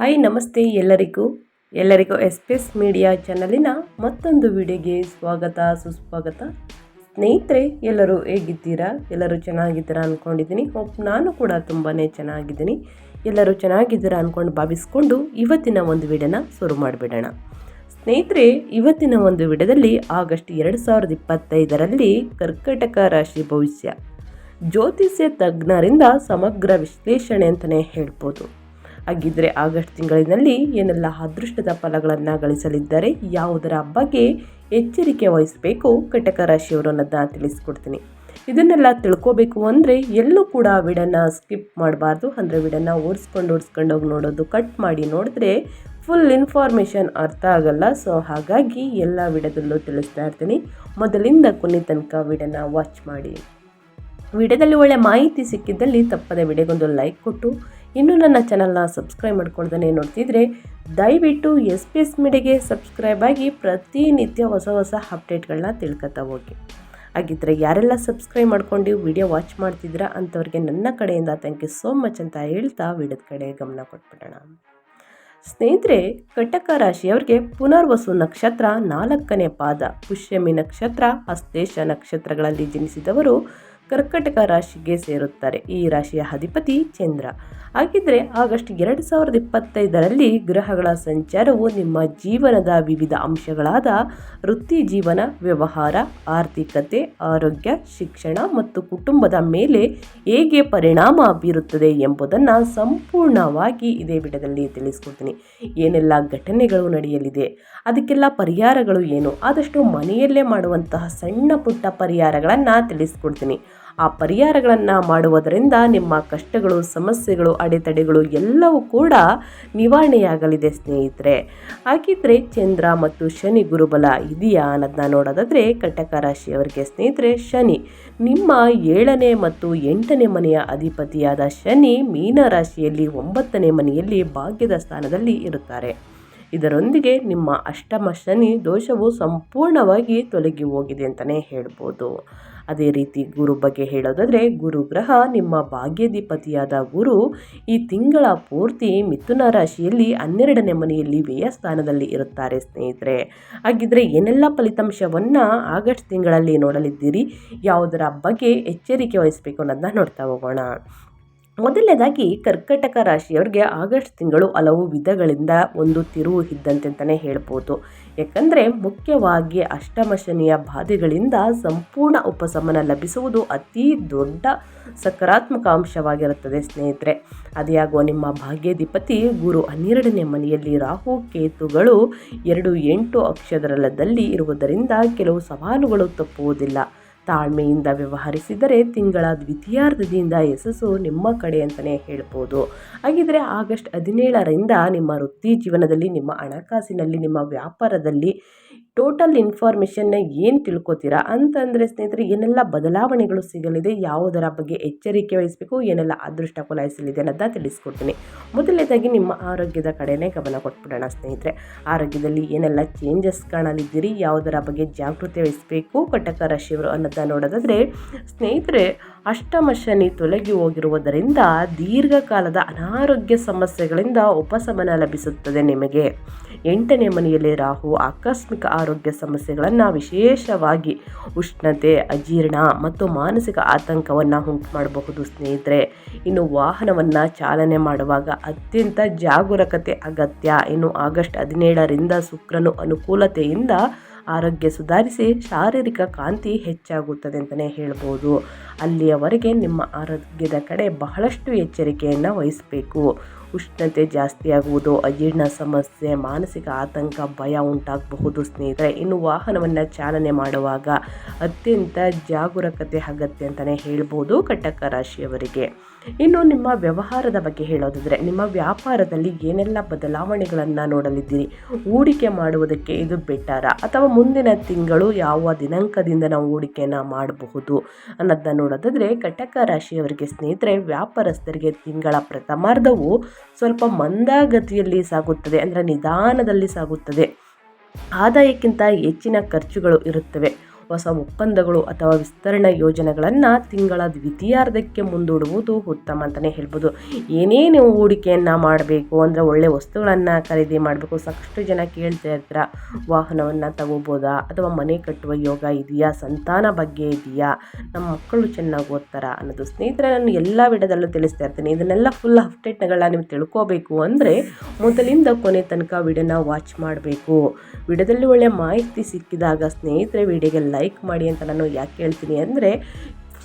Hi ನಮಸ್ತೆ ಎಲ್ಲರಿಗೂ. ಎಲ್ಲರಿಗೂ ಎಸ್ ಮೀಡಿಯಾ ಚಾನಲಿನ ಮತ್ತೊಂದು ವಿಡಿಯೋಗೆ ಸ್ವಾಗತ, ಸುಸ್ವಾಗತ. ಸ್ನೇಹಿತರೆ, ಎಲ್ಲರೂ ಹೇಗಿದ್ದೀರಾ? ಎಲ್ಲರೂ ಚೆನ್ನಾಗಿದ್ದೀರಾ ಅಂದ್ಕೊಂಡಿದ್ದೀನಿ ಹೋಪ್ ನಾನು ಕೂಡ ತುಂಬಾ ಚೆನ್ನಾಗಿದ್ದೀನಿ. ಎಲ್ಲರೂ ಚೆನ್ನಾಗಿದ್ದೀರಾ ಅಂದ್ಕೊಂಡು ಭಾವಿಸ್ಕೊಂಡು ಇವತ್ತಿನ ಒಂದು ವಿಡಿಯೋನ ಶುರು ಮಾಡಿಬಿಡೋಣ. ಸ್ನೇಹಿತರೆ, ಇವತ್ತಿನ ಒಂದು ವಿಡಿಯೋದಲ್ಲಿ ಆಗಸ್ಟ್ ಎರಡು ಸಾವಿರದ ಇಪ್ಪತ್ತೈದರಲ್ಲಿ ಕರ್ಕಟಕ ರಾಶಿ ಭವಿಷ್ಯ. ಜ್ಯೋತಿಷ್ಯ ತಜ್ಞರಿಂದ ಸಮಗ್ರ ವಿಶ್ಲೇಷಣೆ ಅಂತಲೇ ಹೇಳ್ಬೋದು. ಹಾಗಿದ್ರೆ ಆಗಸ್ಟ್ ತಿಂಗಳಿನಲ್ಲಿ ಏನೆಲ್ಲ ಅದೃಷ್ಟದ ಫಲಗಳನ್ನು ಗಳಿಸಲಿದ್ದಾರೆ ಯಾವುದರ ಬಗ್ಗೆ ಎಚ್ಚರಿಕೆ ವಹಿಸಬೇಕು ಕಟಕ ರಾಶಿಯವರು ಅನ್ನೋದನ್ನ ತಿಳಿಸ್ಕೊಡ್ತೀನಿ. ಇದನ್ನೆಲ್ಲ ತಿಳ್ಕೋಬೇಕು ಅಂದರೆ ಎಲ್ಲೂ ಕೂಡ ವಿಡನ್ನ ಸ್ಕಿಪ್ ಮಾಡಬಾರ್ದು. ಅಂದರೆ ವಿಡನ್ನ ಓಡಿಸ್ಕೊಂಡು ಓಡಿಸ್ಕೊಂಡು ಹೋಗಿ ನೋಡೋದು, ಕಟ್ ಮಾಡಿ ನೋಡಿದ್ರೆ ಫುಲ್ ಇನ್ಫಾರ್ಮೇಷನ್ ಅರ್ಥ ಆಗಲ್ಲ. ಸೊ ಹಾಗಾಗಿ ಎಲ್ಲ ವಿಡದಲ್ಲೂ ತಿಳಿಸ್ತಾ ಇರ್ತೀನಿ. ಮೊದಲಿಂದ ಕೊನೆ ತನಕ ವಿಡನ್ನ ವಾಚ್ ಮಾಡಿ. ವಿಡಿಯೋದಲ್ಲಿ ಒಳ್ಳೆ ಮಾಹಿತಿ ಸಿಕ್ಕಿದ್ದಲ್ಲಿ ತಪ್ಪದೆ ವಿಡಿಯೋಗೊಂದು ಲೈಕ್ ಕೊಟ್ಟು ಇನ್ನೂ ನನ್ನ ಚಾನಲ್ನ ಸಬ್ಸ್ಕ್ರೈಬ್ ಮಾಡ್ಕೊಳ್ದೇ ನೋಡ್ತಿದ್ರೆ, ದಯವಿಟ್ಟು ಎಸ್ ಪಿ ಎಸ್ ಮೀಡಿಯಾಗೆ ಸಬ್ಸ್ಕ್ರೈಬ್ ಆಗಿ ಪ್ರತಿನಿತ್ಯ ಹೊಸ ಹೊಸ ಅಪ್ಡೇಟ್ಗಳನ್ನ ತಿಳ್ಕೊತಾ ಹೋಗಿ. ಹಾಗಿದ್ರೆ ಯಾರೆಲ್ಲ ಸಬ್ಸ್ಕ್ರೈಬ್ ಮಾಡ್ಕೊಂಡು ವಿಡಿಯೋ ವಾಚ್ ಮಾಡ್ತಿದ್ದೀರಾ ಅಂಥವ್ರಿಗೆ ನನ್ನ ಕಡೆಯಿಂದ ಥ್ಯಾಂಕ್ ಯು ಸೋ ಮಚ್ ಅಂತ ಹೇಳ್ತಾ ವಿಡಿಯೋದ ಕಡೆ ಗಮನ ಕೊಟ್ಬಿಡೋಣ. ಸ್ನೇಹಿತರೆ, ಕಟಕ ರಾಶಿಯವರಿಗೆ ಪುನರ್ವಸು ನಕ್ಷತ್ರ ನಾಲ್ಕನೇ ಪಾದ. ಪುಷ್ಯಮಿ ನಕ್ಷತ್ರ ಹಸ್ತೇಶ ನಕ್ಷತ್ರಗಳಲ್ಲಿ ಜನಿಸಿದವರು ಕರ್ಕಟಕ ರಾಶಿಗೆ ಸೇರುತ್ತಾರೆ. ಈ ರಾಶಿಯ ಅಧಿಪತಿ ಚಂದ್ರ. ಹಾಗಿದ್ರೆ ಆಗಸ್ಟ್ ಎರಡು ಸಾವಿರದ ಇಪ್ಪತ್ತೈದರಲ್ಲಿ ಗ್ರಹಗಳ ಸಂಚಾರವು ನಿಮ್ಮ ಜೀವನದ ವಿವಿಧ ಅಂಶಗಳಾದ ವೃತ್ತಿ ಜೀವನ, ವ್ಯವಹಾರ, ಆರ್ಥಿಕತೆ, ಆರೋಗ್ಯ, ಶಿಕ್ಷಣ ಮತ್ತು ಕುಟುಂಬದ ಮೇಲೆ ಹೇಗೆ ಪರಿಣಾಮ ಬೀರುತ್ತದೆ ಎಂಬುದನ್ನು ಸಂಪೂರ್ಣವಾಗಿ ಇದೇ ವಿಡದಲ್ಲಿ ತಿಳಿಸ್ಕೊಡ್ತೀನಿ. ಏನೆಲ್ಲ ಘಟನೆಗಳು ನಡೆಯಲಿದೆ, ಅದಕ್ಕೆಲ್ಲ ಪರಿಹಾರಗಳು ಏನು, ಆದಷ್ಟು ಮನೆಯಲ್ಲೇ ಮಾಡುವಂತಹ ಸಣ್ಣ ಪುಟ್ಟ ಪರಿಹಾರಗಳನ್ನು ತಿಳಿಸ್ಕೊಡ್ತೀನಿ. ಆ ಪರಿಹಾರಗಳನ್ನು ಮಾಡುವುದರಿಂದ ನಿಮ್ಮ ಕಷ್ಟಗಳು, ಸಮಸ್ಯೆಗಳು, ಅಡೆತಡೆಗಳು ಎಲ್ಲವೂ ಕೂಡ ನಿವಾರಣೆಯಾಗಲಿದೆ ಸ್ನೇಹಿತರೆ. ಹಾಗಿದ್ರೆ ಚಂದ್ರ ಮತ್ತು ಶನಿ ಗುರುಬಲ ಇದೆಯಾ ಅನ್ನೋದನ್ನ ನೋಡೋದಾದರೆ ಕಟಕ ರಾಶಿಯವರಿಗೆ ಸ್ನೇಹಿತರೆ ಶನಿ, ನಿಮ್ಮ ಏಳನೇ ಮತ್ತು ಎಂಟನೇ ಮನೆಯ ಅಧಿಪತಿಯಾದ ಶನಿ ಮೀನ ರಾಶಿಯಲ್ಲಿ ಒಂಬತ್ತನೇ ಮನೆಯಲ್ಲಿ ಭಾಗ್ಯದ ಸ್ಥಾನದಲ್ಲಿ ಇರುತ್ತಾರೆ. ಇದರೊಂದಿಗೆ ನಿಮ್ಮ ಅಷ್ಟಮ ಶನಿ ದೋಷವು ಸಂಪೂರ್ಣವಾಗಿ ತೊಲಗಿ ಹೋಗಿದೆ ಅಂತಲೇ ಹೇಳ್ಬೋದು. ಅದೇ ರೀತಿ ಗುರು ಬಗ್ಗೆ ಹೇಳೋದಾದರೆ ಗುರು ಗ್ರಹ ನಿಮ್ಮ ಭಾಗ್ಯಾಧಿಪತಿಯಾದ ಗುರು ಈ ತಿಂಗಳ ಪೂರ್ತಿ ಮಿಥುನ ರಾಶಿಯಲ್ಲಿ ಹನ್ನೆರಡನೇ ಮನೆಯಲ್ಲಿ ವ್ಯಯ ಸ್ಥಾನದಲ್ಲಿ ಇರುತ್ತಾರೆ ಸ್ನೇಹಿತರೆ. ಹಾಗಿದ್ರೆ ಏನೆಲ್ಲ ಫಲಿತಾಂಶವನ್ನು ಆಗಸ್ಟ್ ತಿಂಗಳಲ್ಲಿ ನೋಡಲಿದ್ದೀರಿ? ಯಾವುದರ ಬಗ್ಗೆ ಎಚ್ಚರಿಕೆ ವಹಿಸಬೇಕು ಅನ್ನೋದನ್ನ ನೋಡ್ತಾ ಹೋಗೋಣ. ಮೊದಲನೇದಾಗಿ ಕರ್ಕಟಕ ರಾಶಿಯವ್ರಿಗೆ ಆಗಸ್ಟ್ ತಿಂಗಳು ಹಲವು ವಿಧಗಳಿಂದ ಒಂದು ತಿರುವು ಇದ್ದಂತೆ ಅಂತಲೇ ಹೇಳ್ಬೋದು. ಯಾಕಂದರೆ ಮುಖ್ಯವಾಗಿ ಅಷ್ಟಮ ಶನಿಯ ಬಾಧೆಗಳಿಂದ ಸಂಪೂರ್ಣ ಉಪಶಮನ ಲಭಿಸುವುದು ಅತಿ ದೊಡ್ಡ ಸಕಾರಾತ್ಮಕ ಅಂಶವಾಗಿರುತ್ತದೆ ಸ್ನೇಹಿತರೆ. ಅದೇಯಾಗುವ ನಿಮ್ಮ ಭಾಗ್ಯಾಧಿಪತಿ ಗುರು ಹನ್ನೆರಡನೇ ಮನೆಯಲ್ಲಿ ರಾಹು, ಕೇತುಗಳು ಎರಡು ಎಂಟು ಅಕ್ಷರದಲ್ಲಿ ಇರುವುದರಿಂದ ಕೆಲವು ಸವಾಲುಗಳು ತಪ್ಪುವುದಿಲ್ಲ. ತಾಳ್ಮೆಯಿಂದ ವ್ಯವಹರಿಸಿದರೆ ತಿಂಗಳ ದ್ವಿತೀಯಾರ್ಧದಿಂದ ಯಶಸ್ಸು ನಿಮ್ಮ ಕಡೆ ಅಂತಲೇ ಹೇಳ್ಬೋದು. ಹಾಗಿದ್ರೆ ಆಗಸ್ಟ್ ಹದಿನೇಳರಿಂದ ನಿಮ್ಮ ವೃತ್ತಿ ಜೀವನದಲ್ಲಿ, ನಿಮ್ಮ ಹಣಕಾಸಿನಲ್ಲಿ, ನಿಮ್ಮ ವ್ಯಾಪಾರದಲ್ಲಿ ಟೋಟಲ್ ಇನ್ಫಾರ್ಮೇಷನ್ನ ಏನು ತಿಳ್ಕೊತೀರಾ ಅಂತಂದರೆ ಸ್ನೇಹಿತರೆ, ಏನೆಲ್ಲ ಬದಲಾವಣೆಗಳು ಸಿಗಲಿದೆ, ಯಾವುದರ ಬಗ್ಗೆ ಎಚ್ಚರಿಕೆ ವಹಿಸಬೇಕು, ಏನೆಲ್ಲ ಅದೃಷ್ಟ ಕೊಲಾಯಿಸಲಿದೆ ಅನ್ನೋದ ತಿಳಿಸ್ಕೊಡ್ತೀನಿ. ಮೊದಲನೇದಾಗಿ ನಿಮ್ಮ ಆರೋಗ್ಯದ ಕಡೆಯೇ ಗಮನ ಕೊಟ್ಬಿಡೋಣ ಸ್ನೇಹಿತರೆ. ಆರೋಗ್ಯದಲ್ಲಿ ಏನೆಲ್ಲ ಚೇಂಜಸ್ ಕಾಣಲಿದ್ದೀರಿ, ಯಾವುದರ ಬಗ್ಗೆ ಜಾಗೃತಿ ವಹಿಸಬೇಕು ಕಟಕ ರಾಶಿಯವರು ಅನ್ನೋದನ್ನ ನೋಡೋದಾದರೆ, ಸ್ನೇಹಿತರೆ ಅಷ್ಟಮ ಶನಿ ತೊಲಗಿ ಹೋಗಿರುವುದರಿಂದ ದೀರ್ಘಕಾಲದ ಅನಾರೋಗ್ಯ ಸಮಸ್ಯೆಗಳಿಂದ ಉಪಶಮನ ಲಭಿಸುತ್ತದೆ ನಿಮಗೆ. ಎಂಟನೇ ಮನೆಯಲ್ಲಿ ರಾಹು ಆಕಸ್ಮಿಕ ಆರೋಗ್ಯ ಸಮಸ್ಯೆಗಳನ್ನು ವಿಶೇಷವಾಗಿ ಉಷ್ಣತೆ, ಅಜೀರ್ಣ ಮತ್ತು ಮಾನಸಿಕ ಆತಂಕವನ್ನು ಉಂಟು ಮಾಡಬಹುದು ಸ್ನೇಹಿತರೆ. ಇನ್ನು ವಾಹನವನ್ನು ಚಾಲನೆ ಮಾಡುವಾಗ ಅತ್ಯಂತ ಜಾಗರೂಕತೆ ಅಗತ್ಯ. ಇನ್ನು ಆಗಸ್ಟ್ ಹದಿನೇಳರಿಂದ ಶುಕ್ರನು ಅನುಕೂಲತೆಯಿಂದ ಆರೋಗ್ಯ ಸುಧಾರಿಸಿ, ಶಾರೀರಿಕ ಕಾಂತಿ ಹೆಚ್ಚಾಗುತ್ತದೆ ಅಂತಲೇ ಹೇಳ್ಬೋದು. ಅಲ್ಲಿಯವರೆಗೆ ನಿಮ್ಮ ಆರೋಗ್ಯದ ಕಡೆ ಬಹಳಷ್ಟು ಎಚ್ಚರಿಕೆಯನ್ನು ವಹಿಸಬೇಕು. ಉಷ್ಣತೆ ಜಾಸ್ತಿ ಆಗುವುದು, ಅಜೀರ್ಣ ಸಮಸ್ಯೆ, ಮಾನಸಿಕ ಆತಂಕ, ಭಯ ಉಂಟಾಗಬಹುದು ಸ್ನೇಹಿತರೆ. ಇನ್ನು ವಾಹನವನ್ನು ಚಾಲನೆ ಮಾಡುವಾಗ ಅತ್ಯಂತ ಜಾಗರೂಕತೆ ಅಗತ್ಯ ಅಂತಲೇ ಹೇಳ್ಬೋದು ಕಟಕ ರಾಶಿಯವರಿಗೆ. ಇನ್ನು ನಿಮ್ಮ ವ್ಯವಹಾರದ ಬಗ್ಗೆ ಹೇಳೋದಾದರೆ, ನಿಮ್ಮ ವ್ಯಾಪಾರದಲ್ಲಿ ಏನೆಲ್ಲ ಬದಲಾವಣೆಗಳನ್ನು ನೋಡಲಿದ್ದೀರಿ? ಹೂಡಿಕೆ ಮಾಡುವುದಕ್ಕೆ ಇದು ಬೆಟ್ಟಾರ ಅಥವಾ ಮುಂದಿನ ತಿಂಗಳು ಯಾವ ದಿನಾಂಕದಿಂದ ನಾವು ಹೂಡಿಕೆಯನ್ನು ಮಾಡಬಹುದು ಅನ್ನೋದನ್ನ ನೋಡೋದಾದರೆ, ಕಟಕ ರಾಶಿಯವರಿಗೆ ಸ್ನೇಹಿತರೆ, ವ್ಯಾಪಾರಸ್ಥರಿಗೆ ತಿಂಗಳ ಪ್ರಥಮಾರ್ಧವು ಸ್ವಲ್ಪ ಮಂದಗತಿಯಲ್ಲಿ ಸಾಗುತ್ತದೆ, ಅಂದರೆ ನಿಧಾನದಲ್ಲಿ ಸಾಗುತ್ತದೆ. ಆದಾಯಕ್ಕಿಂತ ಹೆಚ್ಚಿನ ಖರ್ಚುಗಳು ಇರುತ್ತವೆ. ಹೊಸ ಒಪ್ಪಂದಗಳು ಅಥವಾ ವಿಸ್ತರಣಾ ಯೋಜನೆಗಳನ್ನು ತಿಂಗಳ ದ್ವಿತೀಯಾರ್ಧಕ್ಕೆ ಮುಂದೂಡುವುದು ಉತ್ತಮ ಅಂತಲೇ ಹೇಳ್ಬೋದು. ಏನೇ ನೀವು ಹೂಡಿಕೆಯನ್ನು ಮಾಡಬೇಕು? ಅಂದರೆ ಒಳ್ಳೆ ವಸ್ತುಗಳನ್ನು ಖರೀದಿ ಮಾಡಬೇಕು. ಸಾಕಷ್ಟು ಜನ ಕೇಳ್ತಾ ಇರ್ತೀರ, ವಾಹನವನ್ನು ತಗೋಬೋದಾ? ಅಥವಾ ಮನೆ ಕಟ್ಟುವ ಯೋಗ ಇದೆಯಾ? ಸಂತಾನ ಬಗ್ಗೆ ಇದೆಯಾ? ನಮ್ಮ ಮಕ್ಕಳು ಚೆನ್ನಾಗಿ ಓದ್ತಾರಾ? ಅನ್ನೋದು ಸ್ನೇಹಿತರೆ, ನಾನು ಎಲ್ಲ ವಿಡಿಯೋದಲ್ಲೂ ತಿಳಿಸ್ತಾ ಇರ್ತೀನಿ. ಇದನ್ನೆಲ್ಲ ಫುಲ್ ಅಪ್ಡೇಟ್ಗಳನ್ನ ನೀವು ತಿಳ್ಕೋಬೇಕು ಅಂದರೆ ಮೊದಲಿಂದ ಕೊನೆ ತನಕ ವಿಡಿಯೋನ ವಾಚ್ ಮಾಡಬೇಕು. ವಿಡಿಯೋದಲ್ಲಿ ಒಳ್ಳೆಯ ಮಾಹಿತಿ ಸಿಕ್ಕಿದಾಗ ಸ್ನೇಹಿತರೆ, ವಿಡಿಯೋಗೆ ಲೈಕ್ ಮಾಡಿ ಅಂತ ನಾನು ಯಾಕೆ ಹೇಳ್ತೀನಿ ಅಂದರೆ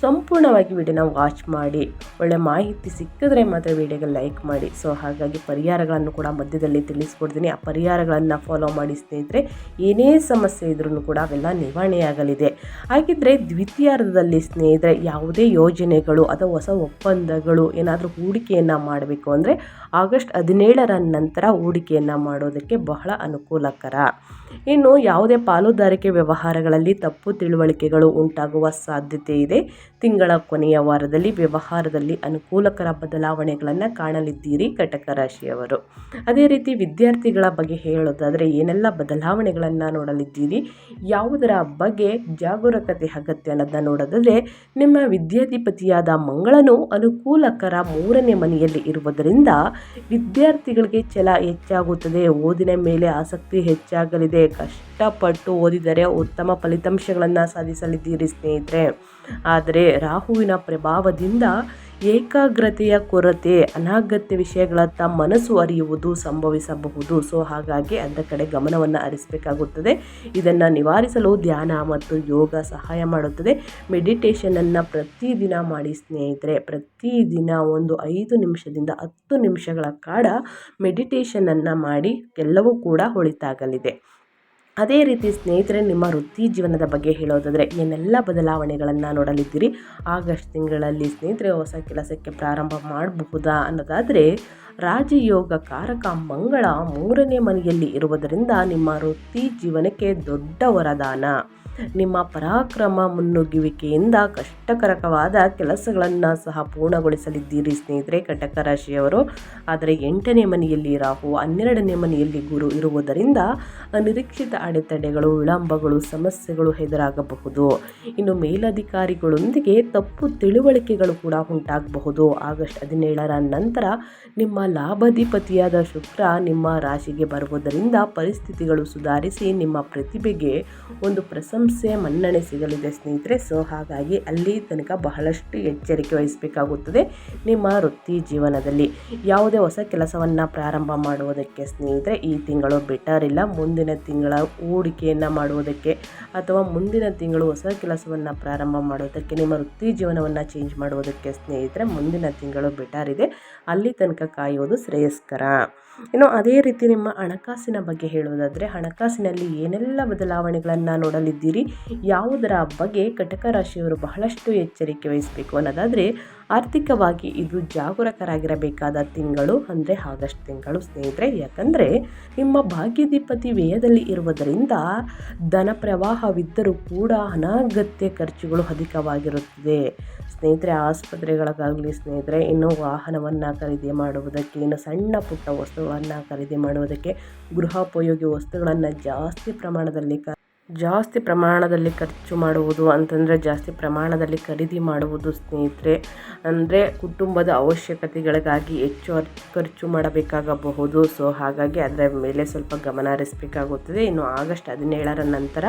ಸಂಪೂರ್ಣವಾಗಿ ವಿಡಿಯೋನ ವಾಚ್ ಮಾಡಿ, ಒಳ್ಳೆ ಮಾಹಿತಿ ಸಿಕ್ಕಿದ್ರೆ ಮಾತ್ರ ವಿಡಿಯೋಗೆ ಲೈಕ್ ಮಾಡಿ. ಸೊ ಹಾಗಾಗಿ ಪರಿಹಾರಗಳನ್ನು ಕೂಡ ಮಧ್ಯದಲ್ಲಿ ತಿಳಿಸ್ಕೊಡ್ತೀನಿ. ಆ ಪರಿಹಾರಗಳನ್ನು ಫಾಲೋ ಮಾಡಿ ಸ್ನೇಹಿತರೆ, ಏನೇ ಸಮಸ್ಯೆ ಇದ್ರೂ ಕೂಡ ಅವೆಲ್ಲ ನಿವಾರಣೆಯಾಗಲಿದೆ. ಹಾಗಿದ್ದರೆ ದ್ವಿತೀಯಾರ್ಧದಲ್ಲಿ ಸ್ನೇಹಿತರೆ, ಯಾವುದೇ ಯೋಜನೆಗಳು ಅಥವಾ ಹೊಸ ಒಪ್ಪಂದಗಳು ಏನಾದರೂ ಹೂಡಿಕೆಯನ್ನು ಮಾಡಬೇಕು ಅಂದರೆ ಆಗಸ್ಟ್ ಹದಿನೇಳರ ನಂತರ ಹೂಡಿಕೆಯನ್ನು ಮಾಡೋದಕ್ಕೆ ಬಹಳ ಅನುಕೂಲಕರ. ಇನ್ನು ಯಾವುದೇ ಪಾಲುದಾರಿಕೆ ವ್ಯವಹಾರಗಳಲ್ಲಿ ತಪ್ಪು ತಿಳುವಳಿಕೆಗಳು ಉಂಟಾಗುವ ಸಾಧ್ಯತೆ ಇದೆ. ತಿಂಗಳ ಕೊನೆಯ ವಾರದಲ್ಲಿ ವ್ಯವಹಾರದಲ್ಲಿ ಅನುಕೂಲಕರ ಬದಲಾವಣೆಗಳನ್ನು ಕಾಣಲಿದ್ದೀರಿ ಕಟಕ ರಾಶಿಯವರು. ಅದೇ ರೀತಿ ವಿದ್ಯಾರ್ಥಿಗಳ ಬಗ್ಗೆ ಹೇಳೋದಾದರೆ ಏನೆಲ್ಲ ಬದಲಾವಣೆಗಳನ್ನು ನೋಡಲಿದ್ದೀರಿ? ಯಾವುದರ ಬಗ್ಗೆ ಜಾಗರೂಕತೆ ಅಗತ್ಯ ಅನ್ನೋದನ್ನ ನೋಡೋದಾದರೆ ನಿಮ್ಮ ವಿದ್ಯಾಧಿಪತಿಯಾದ ಮಂಗಳನು ಅನುಕೂಲಕರ ಮೂರನೇ ಮನೆಯಲ್ಲಿ ಇರುವುದರಿಂದ ವಿದ್ಯಾರ್ಥಿಗಳಿಗೆ ಛಲ ಹೆಚ್ಚಾಗುತ್ತದೆ. ಓದಿನ ಮೇಲೆ ಆಸಕ್ತಿ ಹೆಚ್ಚಾಗಲಿದೆ. ಕಷ್ಟಪಟ್ಟು ಓದಿದರೆ ಉತ್ತಮ ಫಲಿತಾಂಶಗಳನ್ನು ಸಾಧಿಸಲಿದ್ದೀರಿ ಸ್ನೇಹಿತರೆ. ಆದರೆ ರಾಹುವಿನ ಪ್ರಭಾವದಿಂದ ಏಕಾಗ್ರತೆಯ ಕೊರತೆ, ಅನಾಗತ್ಯ ವಿಷಯಗಳತ್ತ ಮನಸ್ಸು ಅರಿಯುವುದು ಸಂಭವಿಸಬಹುದು. ಸೊ, ಹಾಗಾಗಿ ಅದರ ಕಡೆ ಗಮನವನ್ನು ಹರಿಸಬೇಕಾಗುತ್ತದೆ. ಇದನ್ನು ನಿವಾರಿಸಲು ಧ್ಯಾನ ಮತ್ತು ಯೋಗ ಸಹಾಯ ಮಾಡುತ್ತದೆ. ಮೆಡಿಟೇಷನನ್ನು ಪ್ರತಿದಿನ ಮಾಡಿ ಸ್ನೇಹಿತರೆ. ಪ್ರತಿದಿನ ಒಂದು ಐದು ನಿಮಿಷದಿಂದ ಹತ್ತು ನಿಮಿಷಗಳ ಕಾಲ ಮೆಡಿಟೇಷನನ್ನು ಮಾಡಿ ಎಲ್ಲವೂ ಕೂಡ ಒಳಿತಾಗಲಿದೆ ಅದೇ ರೀತಿ ಸ್ನೇಹಿತರೆ, ನಿಮ್ಮ ವೃತ್ತಿ ಜೀವನದ ಬಗ್ಗೆ ಹೇಳೋದಾದರೆ ಏನೆಲ್ಲ ಬದಲಾವಣೆಗಳನ್ನು ನೋಡಲಿದ್ದೀರಿ? ಆಗಸ್ಟ್ ತಿಂಗಳಲ್ಲಿ ಸ್ನೇಹಿತರೆ, ಹೊಸ ಕೆಲಸಕ್ಕೆ ಪ್ರಾರಂಭ ಮಾಡಬಹುದಾ ಅನ್ನೋದಾದರೆ, ರಾಜಯೋಗ ಕಾರಕ ಮಂಗಳ ಮೂರನೇ ಮನೆಯಲ್ಲಿ ಇರುವುದರಿಂದ ನಿಮ್ಮ ವೃತ್ತಿ ಜೀವನಕ್ಕೆ ದೊಡ್ಡ ವರದಾನ. ನಿಮ್ಮ ಪರಾಕ್ರಮ ಮುನ್ನುಗ್ಗುವಿಕೆಯಿಂದ ಕಷ್ಟಕರಕವಾದ ಕೆಲಸಗಳನ್ನು ಸಹ ಪೂರ್ಣಗೊಳಿಸಲಿದ್ದೀರಿ ಸ್ನೇಹಿತರೆ. ಕಟಕ ರಾಶಿಯವರು, ಆದರೆ ಎಂಟನೇ ಮನೆಯಲ್ಲಿ ರಾಹು, ಹನ್ನೆರಡನೇ ಮನೆಯಲ್ಲಿ ಗುರು ಇರುವುದರಿಂದ ಅನಿರೀಕ್ಷಿತ ಅಡೆತಡೆಗಳು, ವಿಳಂಬಗಳು, ಸಮಸ್ಯೆಗಳು ಎದುರಾಗಬಹುದು. ಇನ್ನು ಮೇಲಧಿಕಾರಿಗಳೊಂದಿಗೆ ತಪ್ಪು ತಿಳುವಳಿಕೆಗಳು ಕೂಡ ಉಂಟಾಗಬಹುದು. ಆಗಸ್ಟ್ ಹದಿನೇಳರ ನಂತರ ನಿಮ್ಮ ಲಾಭಾಧಿಪತಿಯಾದ ಶುಕ್ರ ನಿಮ್ಮ ರಾಶಿಗೆ ಬರುವುದರಿಂದ ಪರಿಸ್ಥಿತಿಗಳು ಸುಧಾರಿಸಿ ನಿಮ್ಮ ಪ್ರತಿಭೆಗೆ ಒಂದು ಪ್ರಸಂ ಪ್ರಶಂಸೆ ಮನ್ನಣೆ ಸಿಗಲಿದೆ ಸ್ನೇಹಿತರೆ. ಸೊ, ಹಾಗಾಗಿ ಅಲ್ಲಿ ತನಕ ಬಹಳಷ್ಟು ಎಚ್ಚರಿಕೆ ವಹಿಸಬೇಕಾಗುತ್ತದೆ ನಿಮ್ಮ ವೃತ್ತಿ ಜೀವನದಲ್ಲಿ. ಯಾವುದೇ ಹೊಸ ಕೆಲಸವನ್ನು ಪ್ರಾರಂಭ ಮಾಡುವುದಕ್ಕೆ ಸ್ನೇಹಿತರೆ, ಈ ತಿಂಗಳು ಬೆಟರ್ ಇಲ್ಲ. ಮುಂದಿನ ತಿಂಗಳ ಹೂಡಿಕೆಯನ್ನು ಮಾಡುವುದಕ್ಕೆ ಅಥವಾ ಮುಂದಿನ ತಿಂಗಳು ಹೊಸ ಕೆಲಸವನ್ನು ಪ್ರಾರಂಭ ಮಾಡುವುದಕ್ಕೆ, ನಿಮ್ಮ ವೃತ್ತಿ ಜೀವನವನ್ನು ಚೇಂಜ್ ಮಾಡುವುದಕ್ಕೆ ಸ್ನೇಹಿತರೆ, ಮುಂದಿನ ತಿಂಗಳು ಬೆಟರ್ ಇದೆ. ಅಲ್ಲಿ ತನಕ ಕಾಯುವುದು ಶ್ರೇಯಸ್ಕರ. ಇನ್ನು ಅದೇ ರೀತಿ ನಿಮ್ಮ ಹಣಕಾಸಿನ ಬಗ್ಗೆ ಹೇಳುವುದಾದರೆ, ಹಣಕಾಸಿನಲ್ಲಿ ಏನೆಲ್ಲ ಬದಲಾವಣೆಗಳನ್ನು ನೋಡಲಿದ್ದೀರಿ? ಯಾವುದರ ಬಗ್ಗೆ ಕಟಕ ರಾಶಿಯವರು ಬಹಳಷ್ಟು ಎಚ್ಚರಿಕೆ ವಹಿಸಬೇಕು ಅನ್ನೋದಾದರೆ, ಆರ್ಥಿಕವಾಗಿ ಇದು ಜಾಗರೂಕರಾಗಿರಬೇಕಾದ ತಿಂಗಳು ಅಂದರೆ ಆಗಸ್ಟ್ ತಿಂಗಳು ಸ್ನೇಹಿತರೆ. ಯಾಕಂದರೆ, ನಿಮ್ಮ ಭಾಗ್ಯಧಿಪತಿ ವ್ಯಯದಲ್ಲಿ ಇರುವುದರಿಂದ ಧನ ಪ್ರವಾಹವಿದ್ದರೂ ಕೂಡ ಅನಗತ್ಯ ಖರ್ಚುಗಳು ಅಧಿಕವಾಗಿರುತ್ತದೆ. ಸ್ನೇಹಿತರೆ, ಆಸ್ಪತ್ರೆಗಳಿಗಾಗಲಿ ಸ್ನೇಹಿತರೆ, ಇನ್ನು ವಾಹನವನ್ನು ಖರೀದಿ ಮಾಡುವುದಕ್ಕೆ, ಇನ್ನು ಸಣ್ಣ ಪುಟ್ಟ ವಸ್ತುಗಳನ್ನು ಖರೀದಿ ಮಾಡುವುದಕ್ಕೆ ಗೃಹೋಪಯೋಗಿ ವಸ್ತುಗಳನ್ನು ಜಾಸ್ತಿ ಪ್ರಮಾಣದಲ್ಲಿ ಕ ಜಾಸ್ತಿ ಪ್ರಮಾಣದಲ್ಲಿ ಖರ್ಚು ಮಾಡುವುದು ಅಂತಂದರೆ ಜಾಸ್ತಿ ಪ್ರಮಾಣದಲ್ಲಿ ಖರೀದಿ ಮಾಡುವುದು ಸ್ನೇಹಿತರೆ. ಅಂದರೆ ಕುಟುಂಬದ ಅವಶ್ಯಕತೆಗಳಿಗಾಗಿ ಹೆಚ್ಚು ಖರ್ಚು ಮಾಡಬೇಕಾಗಬಹುದು. ಸೊ ಹಾಗಾಗಿ ಅದರ ಮೇಲೆ ಸ್ವಲ್ಪ ಗಮನ ಹರಿಸಬೇಕಾಗುತ್ತದೆ. ಇನ್ನು ಆಗಸ್ಟ್ ಹದಿನೇಳರ ನಂತರ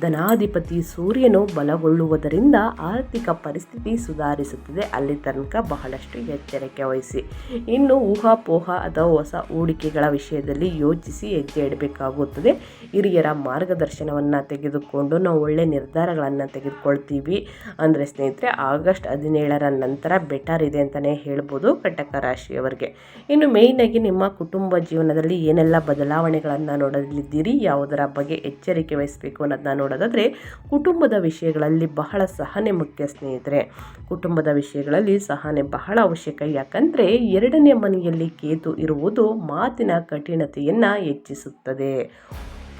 ಧನಾಧಿಪತಿ ಸೂರ್ಯನು ಬಲಗೊಳ್ಳುವುದರಿಂದ ಆರ್ಥಿಕ ಪರಿಸ್ಥಿತಿ ಸುಧಾರಿಸುತ್ತದೆ. ಅಲ್ಲಿ ತನಕ ಬಹಳಷ್ಟು ಎಚ್ಚರಿಕೆ ವಹಿಸಿ. ಇನ್ನು ಊಹಾಪೋಹ ಅಥವಾ ಹೊಸ ಹೂಡಿಕೆಗಳ ವಿಷಯದಲ್ಲಿ ಯೋಚಿಸಿ ಹೆಜ್ಜೆ ಇಡಬೇಕಾಗುತ್ತದೆ. ಹಿರಿಯರ ಮಾರ್ಗದರ್ಶನವನ್ನು ತೆಗೆದುಕೊಂಡು ನಾವು ಒಳ್ಳೆ ನಿರ್ಧಾರಗಳನ್ನು ತೆಗೆದುಕೊಳ್ತೀವಿ. ಅಂದರೆ ಸ್ನೇಹಿತರೆ, ಆಗಸ್ಟ್ ಹದಿನೇಳರ ನಂತರ ಬೆಟರ್ ಇದೆ ಅಂತಲೇ ಹೇಳ್ಬೋದು ಕಟಕ ರಾಶಿಯವರಿಗೆ. ಇನ್ನು ಮೇಯ್ನಾಗಿ ನಿಮ್ಮ ಕುಟುಂಬ ಜೀವನದಲ್ಲಿ ಏನೆಲ್ಲ ಬದಲಾವಣೆಗಳನ್ನು ನೋಡಲಿದ್ದೀರಿ, ಯಾವುದರ ಬಗ್ಗೆ ಎಚ್ಚರಿಕೆ ವಹಿಸಬೇಕು ಅನ್ನೋದನ್ನ ನೋಡೋದಾದರೆ, ಕುಟುಂಬದ ವಿಷಯಗಳಲ್ಲಿ ಬಹಳ ಸಹನೆ ಮುಖ್ಯ ಸ್ನೇಹಿತರೆ. ಕುಟುಂಬದ ವಿಷಯಗಳಲ್ಲಿ ಸಹನೆ ಬಹಳ ಅವಶ್ಯಕ. ಯಾಕಂದರೆ ಎರಡನೇ ಮನೆಯಲ್ಲಿ ಕೇತು ಇರುವುದು ಮಾತಿನ ಕಠಿಣತೆಯನ್ನು ಹೆಚ್ಚಿಸುತ್ತದೆ.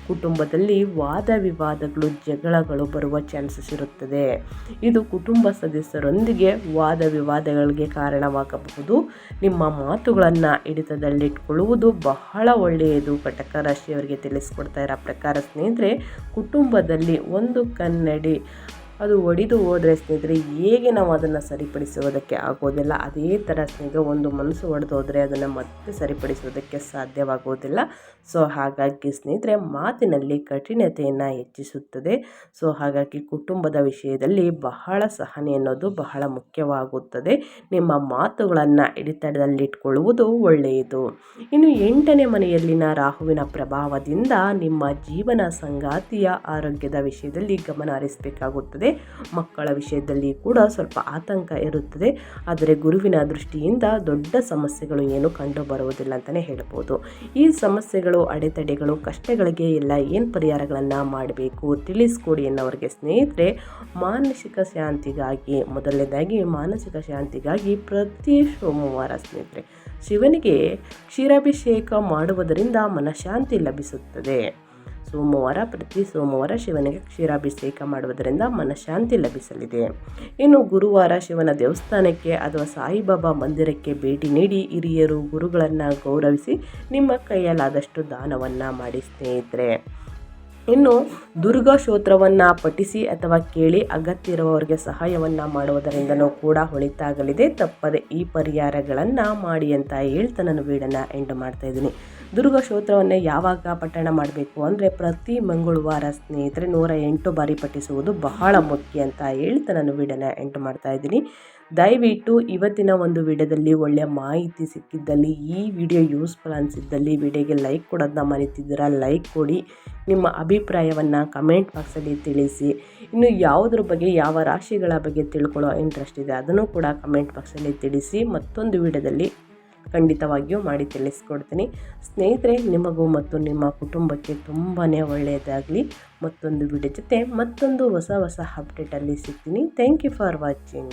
ಕುಟುಂಬದಲ್ಲಿ ವಾದ ವಿವಾದಗಳು, ಜಗಳಗಳು ಬರುವ ಚಾನ್ಸಸ್ ಇರುತ್ತದೆ. ಇದು ಕುಟುಂಬ ಸದಸ್ಯರೊಂದಿಗೆ ವಾದ ವಿವಾದಗಳಿಗೆ ಕಾರಣವಾಗಬಹುದು. ನಿಮ್ಮ ಮಾತುಗಳನ್ನು ಹಿಡಿತದಲ್ಲಿಟ್ಕೊಳ್ಳುವುದು ಬಹಳ ಒಳ್ಳೆಯದು. ಕಟಕ ರಾಶಿಯವರಿಗೆ ತಿಳಿಸ್ಕೊಡ್ತಾ ಇರೋ ಪ್ರಕಾರ ಸ್ನೇಹಿತರೆ, ಕುಟುಂಬದಲ್ಲಿ ಒಂದು ಕನ್ನಡಿ ಅದು ಒಡೆದು ಹೋದರೆ ಸ್ನೇಹಿತರೆ, ಹೇಗೆ ನಾವು ಅದನ್ನು ಸರಿಪಡಿಸುವುದಕ್ಕೆ ಆಗೋದಿಲ್ಲ. ಅದೇ ಥರ ಸ್ನೇಹಿತರೆ, ಒಂದು ಮನಸ್ಸು ಒಡೆದು ಹೋದರೆ ಅದನ್ನು ಮತ್ತೆ ಸರಿಪಡಿಸುವುದಕ್ಕೆ ಸಾಧ್ಯವಾಗುವುದಿಲ್ಲ ಸೊ, ಹಾಗಾಗಿ ಸ್ನೇಹಿತರೆ, ಮಾತಿನಲ್ಲಿ ಕಠಿಣತೆಯನ್ನು ಹೆಚ್ಚಿಸುತ್ತದೆ. ಸೊ, ಹಾಗಾಗಿ ಕುಟುಂಬದ ವಿಷಯದಲ್ಲಿ ಬಹಳ ಸಹನೆ ಅನ್ನೋದು ಬಹಳ ಮುಖ್ಯವಾಗುತ್ತದೆ. ನಿಮ್ಮ ಮಾತುಗಳನ್ನು ಹಿಡಿತದಲ್ಲಿಟ್ಕೊಳ್ಳುವುದು ಒಳ್ಳೆಯದು. ಇನ್ನು ಎಂಟನೇ ಮನೆಯಲ್ಲಿನ ರಾಹುವಿನ ಪ್ರಭಾವದಿಂದ ನಿಮ್ಮ ಜೀವನ ಸಂಗಾತಿಯ ಆರೋಗ್ಯದ ವಿಷಯದಲ್ಲಿ ಗಮನ ಹರಿಸಬೇಕಾಗುತ್ತದೆ. ಮಕ್ಕಳ ವಿಷಯದಲ್ಲಿ ಕೂಡ ಸ್ವಲ್ಪ ಆತಂಕ ಇರುತ್ತದೆ. ಆದರೆ ಗುರುವಿನ ದೃಷ್ಟಿಯಿಂದ ದೊಡ್ಡ ಸಮಸ್ಯೆಗಳು ಏನು ಕಂಡು ಬರುವುದಿಲ್ಲ ಅಂತಲೇ ಹೇಳ್ಬೋದು. ಈ ಸಮಸ್ಯೆಗಳು, ಅಡೆತಡೆಗಳು, ಕಷ್ಟಗಳಿಗೆ ಎಲ್ಲ ಏನು ಪರಿಹಾರಗಳನ್ನು ಮಾಡಬೇಕು ತಿಳಿಸ್ಕೊಡಿ ಎನ್ನುವರಿಗೆ ಸ್ನೇಹಿತರೆ, ಮಾನಸಿಕ ಶಾಂತಿಗಾಗಿ, ಮೊದಲನೇದಾಗಿ ಮಾನಸಿಕ ಶಾಂತಿಗಾಗಿ ಪ್ರತಿ ಸೋಮವಾರ ಸ್ನೇಹಿತರೆ, ಶಿವನಿಗೆ ಕ್ಷೀರಾಭಿಷೇಕ ಮಾಡುವುದರಿಂದ ಮನಃಶಾಂತಿ ಲಭಿಸುತ್ತದೆ. ಸೋಮವಾರ, ಪ್ರತಿ ಸೋಮವಾರ ಶಿವನಿಗೆ ಕ್ಷೀರಾಭಿಷೇಕ ಮಾಡುವುದರಿಂದ ಮನಃಶಾಂತಿ ಲಭಿಸಲಿದೆ. ಇನ್ನು ಗುರುವಾರ ಶಿವನ ದೇವಸ್ಥಾನಕ್ಕೆ ಅಥವಾ ಸಾಯಿಬಾಬಾ ಮಂದಿರಕ್ಕೆ ಭೇಟಿ ನೀಡಿ ಹಿರಿಯರು ಗುರುಗಳನ್ನು ಗೌರವಿಸಿ ನಿಮ್ಮ ಕೈಯಲ್ಲಾದಷ್ಟು ದಾನವನ್ನು ಮಾಡಿ ಸ್ನೇಹಿತರೆ. ಇನ್ನು ದುರ್ಗಾ ಸ್ತೋತ್ರವನ್ನು ಪಠಿಸಿ ಅಥವಾ ಕೇಳಿ ಅಗತ್ಯ ಇರುವವರಿಗೆ ಸಹಾಯವನ್ನು ಮಾಡುವುದರಿಂದನೂ ಕೂಡ ಹೊಳಿತಾಗಲಿದೆ. ತಪ್ಪದೆ ಈ ಪರಿಹಾರಗಳನ್ನು ಮಾಡಿ ಅಂತ ಹೇಳ್ತಾ ನಾನು ವೀಡನ್ನು ಎಂಡ್ ಮಾಡ್ತಾ ಇದ್ದೀನಿ. ದುರ್ಗ ಸ್ತೋತ್ರವನ್ನೇ ಯಾವಾಗ ಪಠಣ ಮಾಡಬೇಕು ಅಂದರೆ ಪ್ರತಿ ಮಂಗಳವಾರ ಸ್ನೇಹಿತರೆ ನೂರ ಎಂಟು ಬಾರಿ ಪಠಿಸುವುದು ಬಹಳ ಮುಖ್ಯ ಅಂತ ಹೇಳ್ತಾ ನಾನು ವಿಡಿಯೋನ ಎಂಟು ಮಾಡ್ತಾ ಇದ್ದೀನಿ. ದಯವಿಟ್ಟು ಇವತ್ತಿನ ಒಂದು ವಿಡಿಯೋದಲ್ಲಿ ಒಳ್ಳೆಯ ಮಾಹಿತಿ ಸಿಕ್ಕಿದ್ದಲ್ಲಿ, ಈ ವಿಡಿಯೋ ಯೂಸ್ಫುಲ್ ಅನಿಸಿದ್ದಲ್ಲಿ ವಿಡಿಯೋಗೆ ಲೈಕ್ ಕೊಡೋದನ್ನ ಮರಿತಿದ್ದೀರಾ, ಲೈಕ್ ಕೊಡಿ. ನಿಮ್ಮ ಅಭಿಪ್ರಾಯವನ್ನು ಕಮೆಂಟ್ ಬಾಕ್ಸಲ್ಲಿ ತಿಳಿಸಿ. ಇನ್ನು ಯಾವುದ್ರ ಬಗ್ಗೆ, ಯಾವ ರಾಶಿಗಳ ಬಗ್ಗೆ ತಿಳ್ಕೊಳ್ಳೋ ಇಂಟ್ರೆಸ್ಟ್ ಇದೆ ಅದನ್ನು ಕೂಡ ಕಮೆಂಟ್ ಬಾಕ್ಸಲ್ಲಿ ತಿಳಿಸಿ. ಮತ್ತೊಂದು ವಿಡಿಯೋದಲ್ಲಿ ಖಂಡಿತವಾಗಿಯೂ ಮಾಡಿ ತಿಳಿಸ್ಕೊಡ್ತೀನಿ. ಸ್ನೇಹಿತರೆ, ನಿಮಗೂ ಮತ್ತು ನಿಮ್ಮ ಕುಟುಂಬಕ್ಕೆ ತುಂಬಾ ಒಳ್ಳೆಯದಾಗಲಿ. ಮತ್ತೊಂದು ವಿಡಿಯೋ ಜೊತೆ ಮತ್ತೊಂದು ಹೊಸ ಹೊಸ ಅಪ್ಡೇಟಲ್ಲಿ ಸಿಗ್ತೀನಿ. Thank you for watching